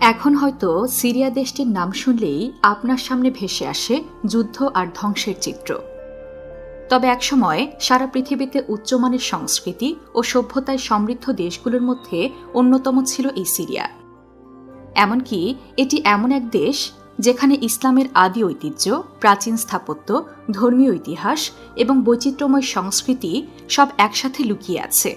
এখন হয়তো সিরিয়া দেশটির নাম শুনলেই আপনার সামনে ভেসে আসে যুদ্ধ আর ধ্বংসের চিত্র। তবে একসময় সারা পৃথিবীতে উচ্চমানের সংস্কৃতি ও সভ্যতায় সমৃদ্ধ দেশগুলোর মধ্যে অন্যতম ছিল এই সিরিয়া। এমনকি এটি এমন এক দেশ যেখানে ইসলামের আদি ঐতিহ্য, প্রাচীন স্থাপত্য, ধর্মীয় ইতিহাস এবং বৈচিত্র্যময় সংস্কৃতি সব একসাথে লুকিয়ে আছে।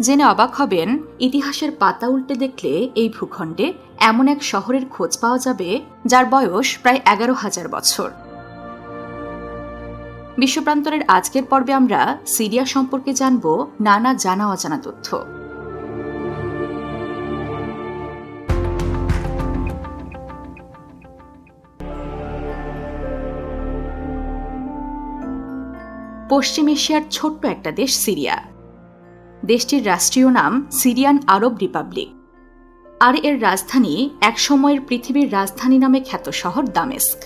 জেনে অবাক হবেন, ইতিহাসের পাতা উল্টে দেখলে এই ভূখণ্ডে এমন এক শহরের খোঁজ পাওয়া যাবে যার বয়স প্রায় এগারো হাজার বছর। বিশ্বপ্রান্তরের আজকের পর্বে আমরা সিরিয়া সম্পর্কে জানব নানা জানা অজানা তথ্য। পশ্চিম এশিয়ার ছোট্ট একটা দেশ সিরিয়া। দেশটির রাষ্ট্রীয় নাম সিরিয়ান আরব রিপাবলিক। আর এর রাজধানী একসময়ের পৃথিবীর রাজধানী নামে খ্যাত শহর দামেস্ক।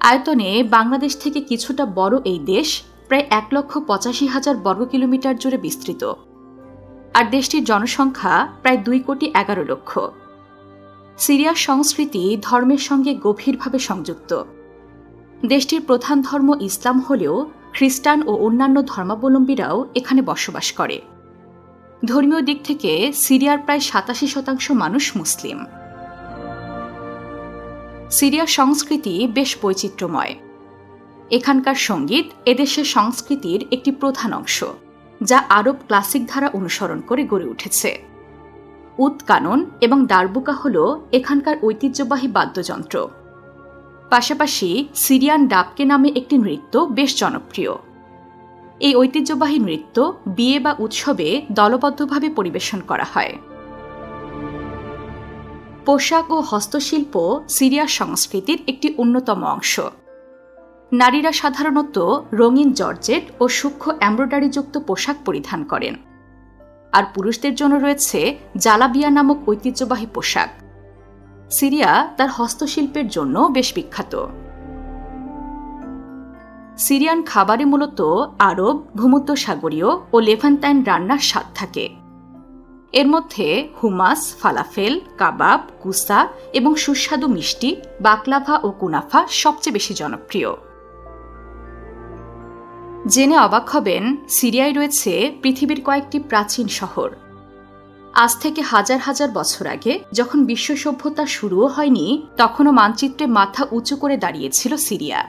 আয়তনে বাংলাদেশ থেকে কিছুটা বড় এই দেশ প্রায় এক লক্ষ পঁচাশি হাজার বর্গ কিলোমিটার জুড়ে বিস্তৃত। আর দেশটির জনসংখ্যা প্রায় দুই কোটি এগারো লক্ষ। সিরিয়ার সংস্কৃতি ধর্মের সঙ্গে গভীরভাবে সংযুক্ত। দেশটির প্রধান ধর্ম ইসলাম হলেও খ্রিস্টান ও অন্যান্য ধর্মাবলম্বীরাও এখানে বসবাস করে। ধর্মীয় দিক থেকে সিরিয়ার প্রায় সাতাশি শতাংশ মানুষ মুসলিম। সিরিয়ার সংস্কৃতি বেশ বৈচিত্র্যময়। এখানকার সংগীত এদেশের সংস্কৃতির একটি প্রধান অংশ, যা আরব ক্লাসিক ধারা অনুসরণ করে গড়ে উঠেছে। উৎকানন এবং দারবুকা হল এখানকার ঐতিহ্যবাহী বাদ্যযন্ত্র। পাশাপাশি সিরিয়ান ডাবকে নামে একটি নৃত্য বেশ জনপ্রিয়। এই ঐতিহ্যবাহী নৃত্য বিয়ে বা উৎসবে দলবদ্ধভাবে পরিবেশন করা হয়। পোশাক ও হস্তশিল্প সিরিয়ার সংস্কৃতির একটি অন্যতম অংশ। নারীরা সাধারণত রঙিন জর্জেট ও সূক্ষ্ম এমব্রয়ডারিযুক্ত পোশাক পরিধান করেন। আর পুরুষদের জন্য রয়েছে জালাবিয়া নামক ঐতিহ্যবাহী পোশাক। সিরিয়া তার হস্তশিল্পের জন্য বেশ বিখ্যাত। সিরিয়ান খাবারে মূলত আরব, ভূমধ্য সাগরীয় ও লেভান্তাইন রান্নার স্বাদ থাকে। এর মধ্যে হুমাস, ফালাফেল, কাবাব, কুসা এবং সুস্বাদু মিষ্টি, বাকলাভা ও কুনাফা সবচেয়ে বেশি জনপ্রিয়। জেনে অবাক হবেন, সিরিয়ায় রয়েছে পৃথিবীর কয়েকটি প্রাচীন শহর। আজ থেকে হাজার হাজার বছর আগে যখন বিশ্ব সভ্যতা শুরুও হয়নি, তখনও মানচিত্রে মাথা উঁচু করে দাঁড়িয়েছিল সিরিয়া।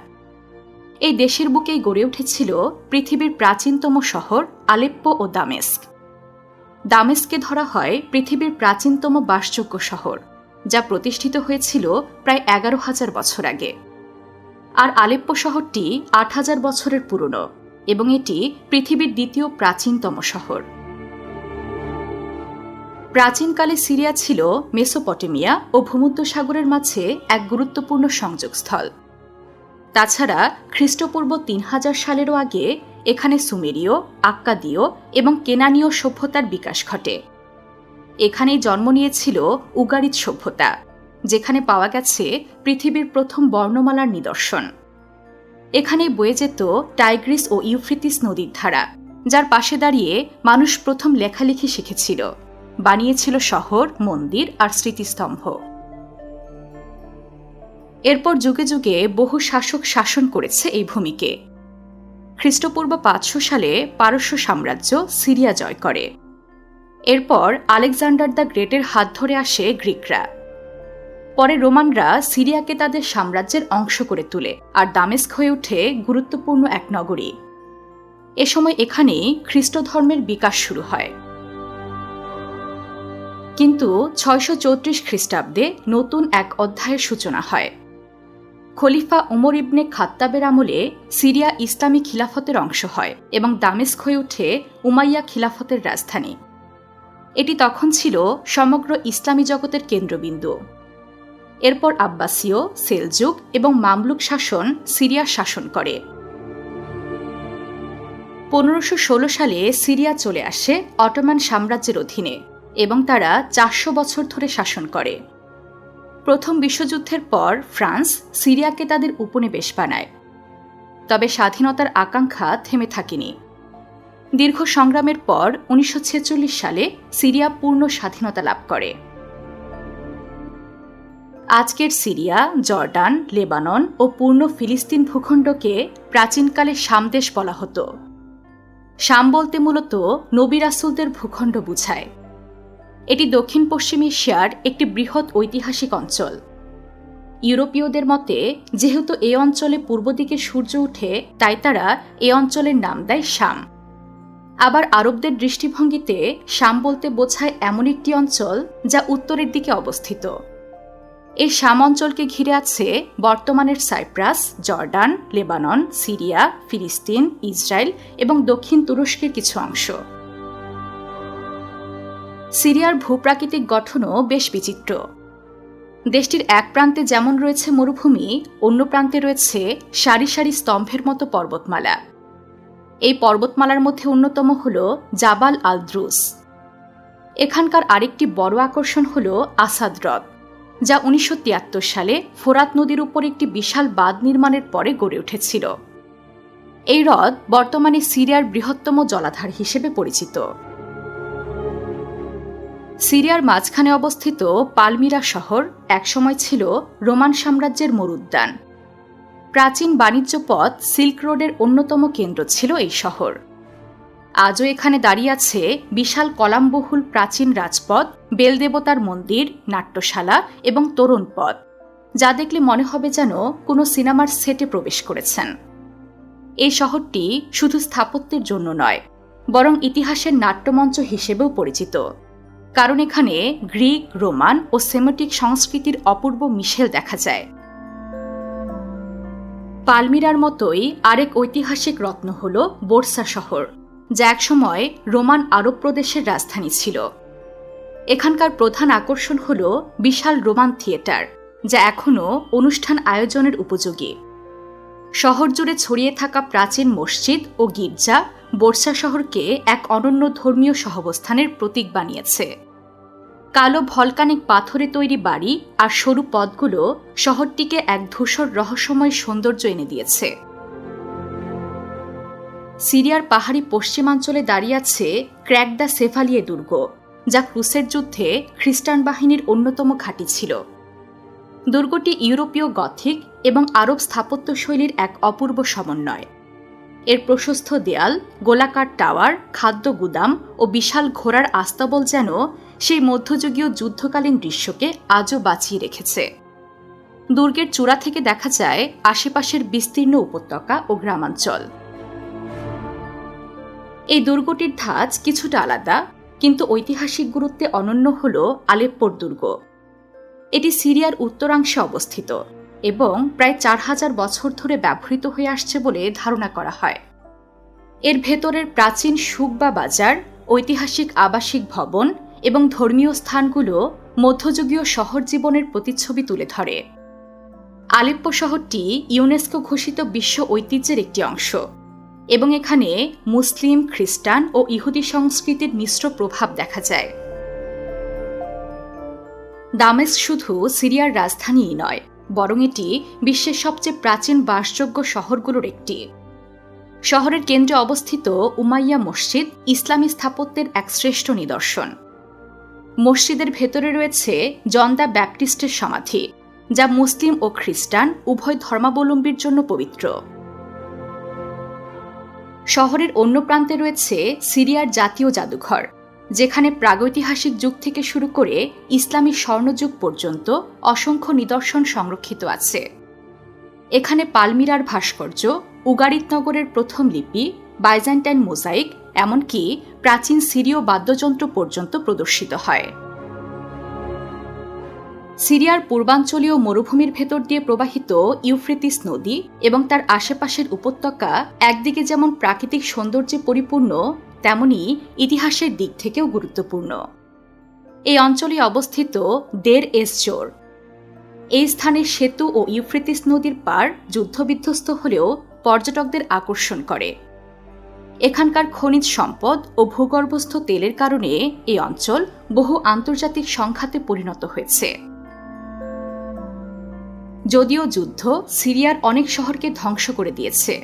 এই দেশের বুকেই গড়ে উঠেছিল পৃথিবীর প্রাচীনতম শহর আলেপ্পো ও দামেস্ক। দামেস্কে ধরা হয় পৃথিবীর প্রাচীনতম বাসযোগ্য শহর, যা প্রতিষ্ঠিত হয়েছিল প্রায় এগারো হাজার বছর আগে। আর আলেপ্পো শহরটি আট হাজার বছরের পুরনো এবং এটি পৃথিবীর দ্বিতীয় প্রাচীনতম শহর। প্রাচীনকালে সিরিয়া ছিল মেসোপটেমিয়া ও ভূমধ্যসাগরের মাঝে এক গুরুত্বপূর্ণ সংযোগস্থল। তাছাড়া খ্রিস্টপূর্ব তিন হাজার সালেরও আগে এখানে সুমেরীয়, আক্কাদীয় এবং কেনানীয় সভ্যতার বিকাশ ঘটে। এখানেই জন্ম নিয়েছিল উগারিত সভ্যতা, যেখানে পাওয়া গেছে পৃথিবীর প্রথম বর্ণমালার নিদর্শন। এখানে বয়ে যেত টাইগ্রিস ও ইউফ্রিতিস নদীর ধারা, যার পাশে দাঁড়িয়ে মানুষ প্রথম লেখালেখি শিখেছিল। বানিয়েছিল শহর, মন্দির আর স্মৃতিস্তম্ভ। এরপর যুগে যুগে বহু শাসক শাসন করেছে এই ভূমিকে। খ্রিস্টপূর্ব পাঁচশো সালে পারস্য সাম্রাজ্য সিরিয়া জয় করে। এরপর আলেকজান্ডার দ্য গ্রেটের হাত ধরে আসে গ্রিকরা। পরে রোমানরা সিরিয়াকে তাদের সাম্রাজ্যের অংশ করে তুলে আর দামেস্ক হয়ে ওঠে গুরুত্বপূর্ণ এক নগরী। এ সময় এখানেই খ্রিস্ট ধর্মের বিকাশ শুরু হয়। কিন্তু ছয়শো চৌত্রিশ খ্রিস্টাব্দে নতুন এক অধ্যায়ের সূচনা হয়। খলিফা উমর ইবনে খাত্তাবের আমলে সিরিয়া ইসলামী খিলাফতের অংশ হয় এবং দামেস্ক হয়ে ওঠে উমাইয়া খিলাফতের রাজধানী। এটি তখন ছিল সমগ্র ইসলামী জগতের কেন্দ্রবিন্দু। এরপর আব্বাসীয়, সেলজুক এবং মামলুক শাসন সিরিয়া শাসন করে। পনেরোশো সালে সিরিয়া চলে আসে অটোমান সাম্রাজ্যের অধীনে। এবং তারা চারশো বছর ধরে শাসন করে। প্রথম বিশ্বযুদ্ধের পর ফ্রান্স সিরিয়াকে তাদের উপনিবেশ বানায়। তবে স্বাধীনতার আকাঙ্ক্ষা থেমে থাকেনি। দীর্ঘ সংগ্রামের পর উনিশশো ছেচল্লিশ সালে সিরিয়া পূর্ণ স্বাধীনতা লাভ করে। আজকের সিরিয়া, জর্ডান, লেবানন ও পূর্ণ ফিলিস্তিন ভূখণ্ডকে প্রাচীনকালে সামদেশ বলা হতো। সাম বলতে মূলত নবী রাসুলদের ভূখণ্ড বুঝায়। এটি দক্ষিণ পশ্চিম এশিয়ার একটি বৃহৎ ঐতিহাসিক অঞ্চল। ইউরোপীয়দের মতে, যেহেতু এ অঞ্চলে পূর্ব দিকে সূর্য ওঠে তাই তারা এ অঞ্চলের নাম দেয় শাম। আবার আরবদের দৃষ্টিভঙ্গিতে, শাম বলতে বোঝায় এমন একটি অঞ্চল যা উত্তরের দিকে অবস্থিত। এই শাম অঞ্চলকে ঘিরে আছে বর্তমানের সাইপ্রাস, জর্ডান, লেবানন, সিরিয়া, ফিলিস্তিন, ইসরায়েল এবং দক্ষিণ তুরস্কের কিছু অংশ। সিরিয়ার ভূপ্রাকৃতিক গঠনও বেশ বিচিত্র। দেশটির এক প্রান্তে যেমন রয়েছে মরুভূমি, অন্য প্রান্তে রয়েছে সারি সারি স্তম্ভের মতো পর্বতমালা। এই পর্বতমালার মধ্যে অন্যতম হল জাবাল আলদ্রুস। এখানকার আরেকটি বড় আকর্ষণ হল আসাদ হ্রদ, যা উনিশশো তিয়াত্তর সালে ফোরাত নদীর উপর একটি বিশাল বাঁধ নির্মাণের পরে গড়ে উঠেছিল। এই হ্রদ বর্তমানে সিরিয়ার বৃহত্তম জলাধার হিসেবে পরিচিত। সিরিয়ার মাঝখানে অবস্থিত পালমিরা শহর একসময় ছিল রোমান সাম্রাজ্যের মরুদ্যান। প্রাচীন বাণিজ্য পথ সিল্ক রোডের অন্যতম কেন্দ্র ছিল এই শহর। আজও এখানে দাঁড়িয়ে আছে বিশাল কলামবহুল প্রাচীন রাজপথ বেলদেবতার মন্দির, নাট্যশালা এবং তরুণ পথ, যা দেখলে মনে হবে যেন কোনো সিনেমার সেটে প্রবেশ করেছেন। এই শহরটি শুধু স্থাপত্যের জন্য নয়, বরং ইতিহাসের নাট্যমঞ্চ হিসেবেও পরিচিত। কারণ এখানে গ্রিক, রোমান ও সেমেটিক সংস্কৃতির অপূর্ব মিশেল দেখা যায়। পালমিরার মতোই আরেক ঐতিহাসিক রত্ন হল বোরসা শহর, যা একসময় রোমান আরব প্রদেশের রাজধানী ছিল। এখানকার প্রধান আকর্ষণ হল বিশাল রোমান থিয়েটার, যা এখনও অনুষ্ঠান আয়োজনের উপযোগী। শহর জুড়ে ছড়িয়ে থাকা প্রাচীন মসজিদ ও গির্জা বোরসা শহরকে এক অনন্য ধর্মীয় সহাবস্থানের প্রতীক বানিয়েছে। কালো ভলকানিক পাথরে তৈরি বাড়ি আর সরু পথগুলো শহরটিকে এক ধূসর রহস্যময় সৌন্দর্য এনে দিয়েছে। সিরিয়ার পাহাড়ি পশ্চিমাঞ্চলে দাঁড়িয়ে আছে ক্র্যাক দ্য সেফালিয়ে দুর্গ, যা ক্রুসের যুদ্ধে খ্রিস্টান বাহিনীর অন্যতম ঘাঁটি ছিল। দুর্গটি ইউরোপীয় গথিক এবং আরব স্থাপত্যশৈলীর এক অপূর্ব সমন্বয়। এর প্রশস্ত দেয়াল, গোলাকার টাওয়ার, খাদ্য গুদাম ও বিশাল ঘোড়ার আস্তাবল যেন সেই মধ্যযুগীয় যুদ্ধকালীন দৃশ্যকে আজও বাঁচিয়ে রেখেছে। দুর্গের চূড়া থেকে দেখা যায় আশেপাশের বিস্তীর্ণ উপত্যকা ও গ্রামাঞ্চল। এই দুর্গটির ধাঁচ কিছুটা আলাদা, কিন্তু ঐতিহাসিক গুরুত্বে অনন্য হল আলেপ্পোর দুর্গ। এটি সিরিয়ার উত্তরাংশে অবস্থিত এবং প্রায় চার হাজার বছর ধরে ব্যবহৃত হয়ে আসছে বলে ধারণা করা হয়। এর ভেতরের প্রাচীন সুকবা বাজার, ঐতিহাসিক আবাসিক ভবন এবং ধর্মীয় স্থানগুলো মধ্যযুগীয় শহর জীবনের প্রতিচ্ছবি তুলে ধরে। আলেপ্প শহরটি ইউনেস্কো ঘোষিত বিশ্ব ঐতিহ্যের একটি অংশ এবং এখানে মুসলিম, খ্রিস্টান ও ইহুদি সংস্কৃতির মিশ্র প্রভাব দেখা যায়। দামেস শুধু সিরিয়ার রাজধানীই নয়, বরং এটি বিশ্বের সবচেয়ে প্রাচীন বাসযোগ্য শহরগুলোর একটি। শহরের কেন্দ্রে অবস্থিত উমাইয়া মসজিদ ইসলামী স্থাপত্যের এক শ্রেষ্ঠ নিদর্শন। মসজিদের ভেতরে রয়েছে জন্দা ব্যাপটিস্টের সমাধি, যা মুসলিম ও খ্রিস্টান উভয় ধর্মাবলম্বীর জন্য পবিত্র। শহরের অন্য প্রান্তে রয়েছে সিরিয়ার জাতীয় জাদুঘর, যেখানে প্রাগৈতিহাসিক যুগ থেকে শুরু করে ইসলামী স্বর্ণযুগ পর্যন্ত অসংখ্য নিদর্শন সংরক্ষিত আছে। এখানে পালমিরার ভাস্কর্য উগারিতনগরের প্রথম লিপি, বাইজেন্টাইন মোজাইক এমনকি প্রাচীন সিরীয় বাদ্যযন্ত্র পর্যন্ত প্রদর্শিত হয়। সিরিয়ার পূর্বাঞ্চলীয় মরুভূমির ভেতর দিয়ে প্রবাহিত ইউফ্রেতিস নদী এবং তার আশেপাশের উপত্যকা একদিকে যেমন প্রাকৃতিক সৌন্দর্যে পরিপূর্ণ, তেমনি ইতিহাসের দিক থেকেও গুরুত্বপূর্ণ। এই অঞ্চলে অবস্থিত দের এসজোর এই স্থানে সেতু ও ইউফ্রেতিস নদীর পার যুদ্ধবিধ্বস্ত হলেও পর্যটকদের আকর্ষণ করে। এখানকার খনিজ সম্পদ ও ভূগর্ভস্থ তেলের কারণে এই অঞ্চল বহু আন্তর্জাতিক সংখ্যাতে পরিণত হয়েছে। যদিও যুদ্ধ সিরিয়ার অনেক শহরকে ধ্বংস করে দিয়েছে,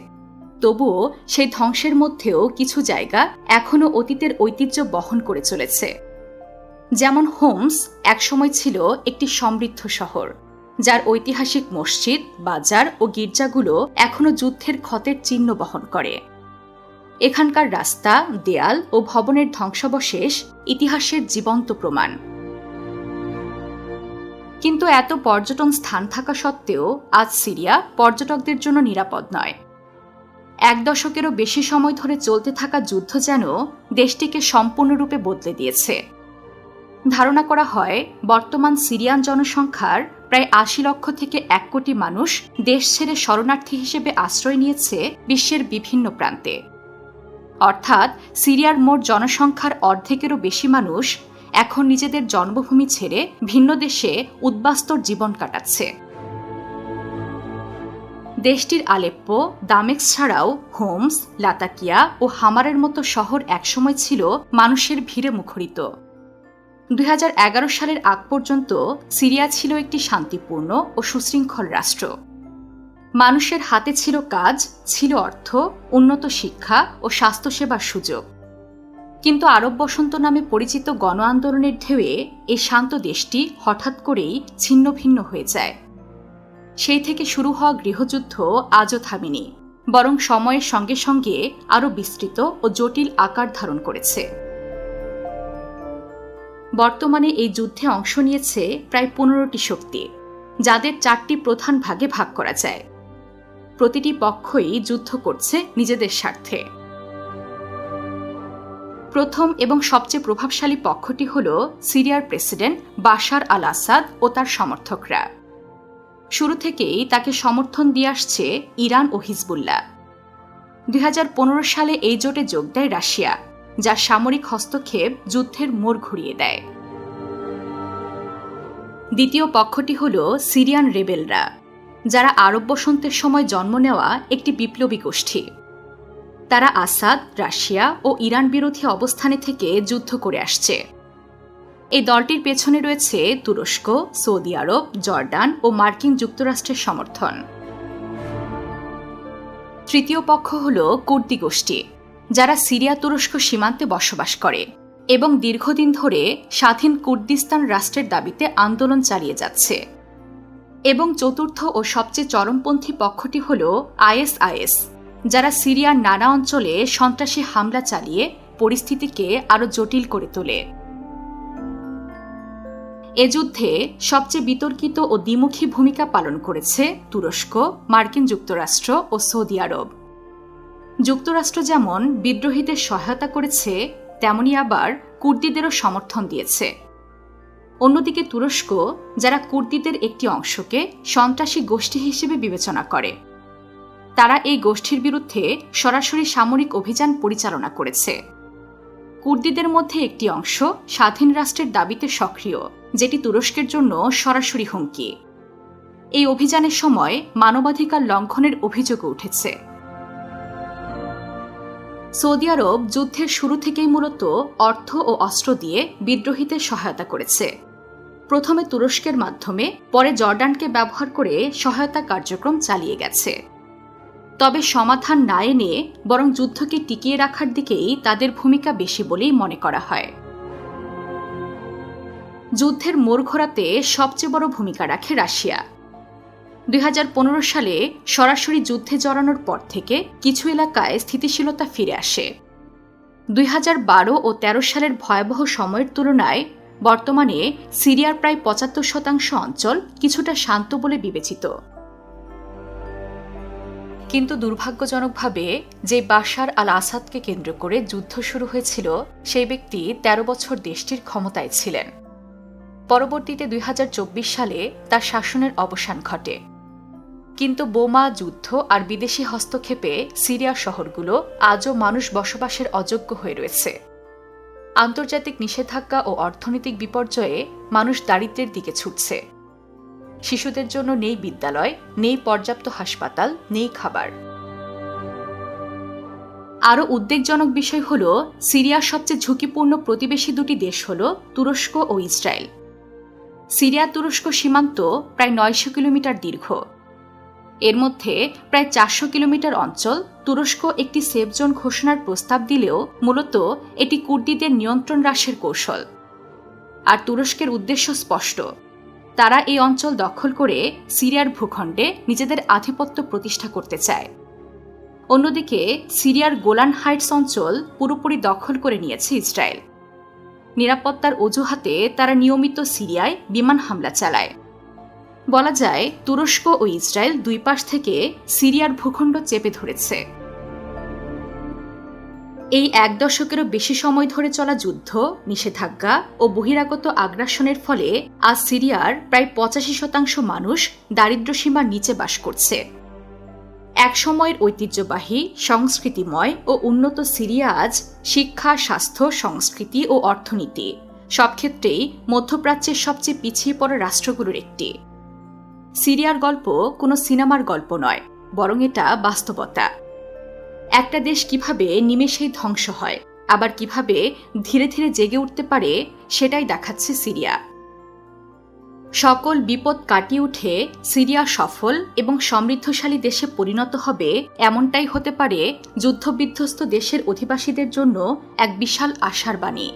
তবুও সেই ধ্বংসের মধ্যেও কিছু জায়গা এখনও অতীতের ঐতিহ্য বহন করে চলেছে। যেমন হোমস একসময় ছিল একটি সমৃদ্ধ শহর, যার ঐতিহাসিক মসজিদ, বাজার ও গির্জাগুলো এখনও যুদ্ধের ক্ষতের চিহ্ন বহন করে। এখানকার রাস্তা, দেয়াল ও ভবনের ধ্বংসাবশেষ ইতিহাসের জীবন্ত প্রমাণ। কিন্তু এত পর্যটন স্থান থাকা সত্ত্বেও আজ সিরিয়া পর্যটকদের জন্য নিরাপদ নয়। এক দশকেরও বেশি সময় ধরে চলতে থাকা যুদ্ধ যেন দেশটিকে সম্পূর্ণরূপে বদলে দিয়েছে। ধারণা করা হয়, বর্তমান সিরিয়ান জনসংখ্যার প্রায় আশি লক্ষ থেকে এক কোটি মানুষ দেশ ছেড়ে শরণার্থী হিসেবে আশ্রয় নিয়েছে বিশ্বের বিভিন্ন প্রান্তে। অর্থাৎ সিরিয়ার মোট জনসংখ্যার অর্ধেকেরও বেশি মানুষ এখন নিজেদের জন্মভূমি ছেড়ে ভিন্ন দেশে উদ্বাস্তর জীবন কাটাচ্ছে। দেশটির আলেপ্পো দামেক্স ছাড়াও হোমস, লাতাকিয়া ও হামারের মতো শহর একসময় ছিল মানুষের ভিড়ে মুখরিত। দু হাজার এগারো সালের আগ পর্যন্ত সিরিয়া ছিল একটি শান্তিপূর্ণ ও সুশৃঙ্খল রাষ্ট্র। মানুষের হাতে ছিল কাজ, ছিল অর্থ, উন্নত শিক্ষা ও স্বাস্থ্যসেবার সুযোগ। কিন্তু আরব বসন্ত নামে পরিচিত গণ আন্দোলনের ঢেউয়ে এই শান্ত দেশটি হঠাৎ করেই ছিন্ন ভিন্ন হয়ে যায়। সেই থেকে শুরু হওয়া গৃহযুদ্ধ আজও থামেনি, বরং সময়ের সঙ্গে সঙ্গে আরও বিস্তৃত ও জটিল আকার ধারণ করেছে। বর্তমানে এই যুদ্ধে অংশ নিয়েছে প্রায় পনেরোটি শক্তি, যাদের চারটি প্রধান ভাগে ভাগ করা যায়। প্রতিটি পক্ষই যুদ্ধ করছে নিজেদের স্বার্থে। প্রথম এবং সবচেয়ে প্রভাবশালী পক্ষটি হল সিরিয়ার প্রেসিডেন্ট বাশার আল আসাদ ও তার সমর্থকরা। শুরু থেকেই তাকে সমর্থন দিয়ে আসছে ইরান ও হিজবুল্লাহ। দুই হাজার পনেরো সালে এই জোটে যোগ দেয় রাশিয়া, যা সামরিক হস্তক্ষেপ যুদ্ধের মোড় ঘুরিয়ে দেয়। দ্বিতীয় পক্ষটি হল সিরিয়ান রেবেলরা। যারা আরব বসন্তের সময় জন্ম নেওয়া একটি বিপ্লবী গোষ্ঠী। তারা আসাদ, রাশিয়া ও ইরান বিরোধী অবস্থানে থেকে যুদ্ধ করে আসছে। এই দলটির পেছনে রয়েছে তুরস্ক, সৌদি আরব, জর্ডান ও মার্কিন যুক্তরাষ্ট্রের সমর্থন। তৃতীয় পক্ষ হল কুর্দি গোষ্ঠী, যারা সিরিয়া তুরস্ক সীমান্তে বসবাস করে এবং দীর্ঘদিন ধরে স্বাধীন কুর্দিস্তান রাষ্ট্রের দাবিতে আন্দোলন চালিয়ে যাচ্ছে। এবং চতুর্থ ও সবচেয়ে চরমপন্থী পক্ষটি হল আইএসআইএস, যারা সিরিয়ার নানা অঞ্চলে সন্ত্রাসী হামলা চালিয়ে পরিস্থিতিকে আরও জটিল করে তোলে। এ যুদ্ধে সবচেয়ে বিতর্কিত ও দ্বিমুখী ভূমিকা পালন করেছে তুরস্ক, মার্কিন যুক্তরাষ্ট্র ও সৌদি আরব। যুক্তরাষ্ট্র যেমন বিদ্রোহীদের সহায়তা করেছে, তেমনি আবার কুর্দিদেরও সমর্থন দিয়েছে। অন্যদিকে তুরস্ক, যারা কুর্দিদের একটি অংশকে সন্ত্রাসী গোষ্ঠী হিসেবে বিবেচনা করে। তারা এই গোষ্ঠীর বিরুদ্ধে সরাসরি সামরিক অভিযান পরিচালনা করেছে। কুর্দিদের মধ্যে একটি অংশ স্বাধীন রাষ্ট্রের দাবিতে সক্রিয়, যেটি তুরস্কের জন্য সরাসরি হুমকি। এই অভিযানের সময় মানবাধিকার লঙ্ঘনের অভিযোগও উঠেছে। সৌদি আরব যুদ্ধের শুরু থেকেই মূলত অর্থ ও অস্ত্র দিয়ে বিদ্রোহীদের সহায়তা করেছে। প্রথমে তুরস্কের মাধ্যমে, পরে জর্ডানকে ব্যবহার করে সহায়তা কার্যক্রম চালিয়ে গেছে। তবে সমাধান না এনে বরং যুদ্ধকে টিকিয়ে রাখার দিকেই তাদের ভূমিকা বেশি বলেই মনে করা হয়। যুদ্ধের মোড় ঘোরাতে সবচেয়ে বড় ভূমিকা রাখে রাশিয়া। দুই হাজার পনেরো সালে সরাসরি যুদ্ধে জড়ানোর পর থেকে কিছু এলাকায় স্থিতিশীলতা ফিরে আসে। দুই হাজার বারো ও ১৩ সালের ভয়াবহ সময়ের তুলনায় বর্তমানে সিরিয়ার প্রায় পঁচাত্তর শতাংশ অঞ্চল কিছুটা শান্ত বলে বিবেচিত। কিন্তু দুর্ভাগ্যজনকভাবে যে বাশার আল আসাদকে কেন্দ্র করে যুদ্ধ শুরু হয়েছিল, সেই ব্যক্তি ১৩ বছর দেশটির ক্ষমতায় ছিলেন। পরবর্তীতে দুই হাজার চব্বিশ সালে তার শাসনের অবসান ঘটে। কিন্তু বোমা, যুদ্ধ আর বিদেশি হস্তক্ষেপে সিরিয়া শহরগুলো আজও মানুষ বসবাসের অযোগ্য হয়ে রয়েছে। আন্তর্জাতিক নিষেধাজ্ঞা ও অর্থনৈতিক বিপর্যয়ে মানুষ দারিদ্রের দিকে ছুটছে। শিশুদের জন্য নেই বিদ্যালয়, নেই পর্যাপ্ত হাসপাতাল, নেই খাবার। আরও উদ্বেগজনক বিষয় হল, সিরিয়ার সবচেয়ে ঝুঁকিপূর্ণ প্রতিবেশী দুটি দেশ হল তুরস্ক ও ইসরায়েল। সিরিয়া তুরস্ক সীমান্ত প্রায় নয়শো কিলোমিটার দীর্ঘ। এর মধ্যে প্রায় চারশো কিলোমিটার অঞ্চল তুরস্ক একটি সেফ জোন ঘোষণার প্রস্তাব দিলেও মূলত এটি কুর্দিদের নিয়ন্ত্রণ হ্রাসের কৌশল। আর তুরস্কের উদ্দেশ্য স্পষ্ট। তারা এই অঞ্চল দখল করে সিরিয়ার ভূখণ্ডে নিজেদের আধিপত্য প্রতিষ্ঠা করতে চায়। অন্যদিকে, সিরিয়ার গোলান হাইটস অঞ্চল পুরোপুরি দখল করে নিয়েছে ইসরায়েল। নিরাপত্তার অজুহাতে তারা নিয়মিত সিরিয়ায় বিমান হামলা চালায়। বলা যায়, তুরস্ক ও ইসরায়েল দুই পাশ থেকে সিরিয়ার ভূখণ্ড চেপে ধরেছে। এই এক দশকেরও বেশি সময় ধরে চলা যুদ্ধ, নিষেধাজ্ঞা ও বহিরাগত আগ্রাসনের ফলে আজ সিরিয়ার প্রায় পঁচাশি শতাংশ মানুষ দারিদ্র্যসীমার নিচে বাস করছে। এক সময়ের ঐতিহ্যবাহী, সংস্কৃতিময় ও উন্নত সিরিয়া আজ শিক্ষা, স্বাস্থ্য, সংস্কৃতি ও অর্থনীতি, সব ক্ষেত্রেই মধ্যপ্রাচ্যের সবচেয়ে পিছিয়ে পড়া রাষ্ট্রগুলোর একটি। সিরিয়ার গল্প কোনো সিনেমার গল্প নয়, বরং এটা বাস্তবতা। একটা দেশ কীভাবে নিমেষেই ধ্বংস হয়, আবার কীভাবে ধীরে ধীরে জেগে উঠতে পারে, সেটাই দেখাচ্ছে সিরিয়া। সকল বিপদ কাটিয়ে উঠে সিরিয়া সফল এবং সমৃদ্ধশালী দেশে পরিণত হবে এমনটাই হতে পারে যুদ্ধবিধ্বস্ত দেশের অধিবাসীদের জন্য এক বিশাল আশার বাণী।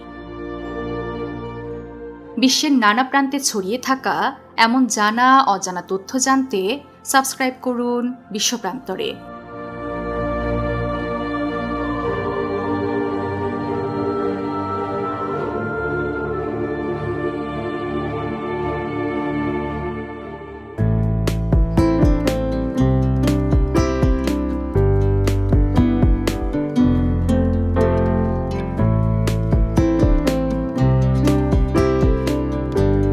বিশ্বের নানা প্রান্তে ছড়িয়ে থাকা এমন জানা অজানা তথ্য জানতে সাবস্ক্রাইব করুন বিশ্বপ্রান্তরে।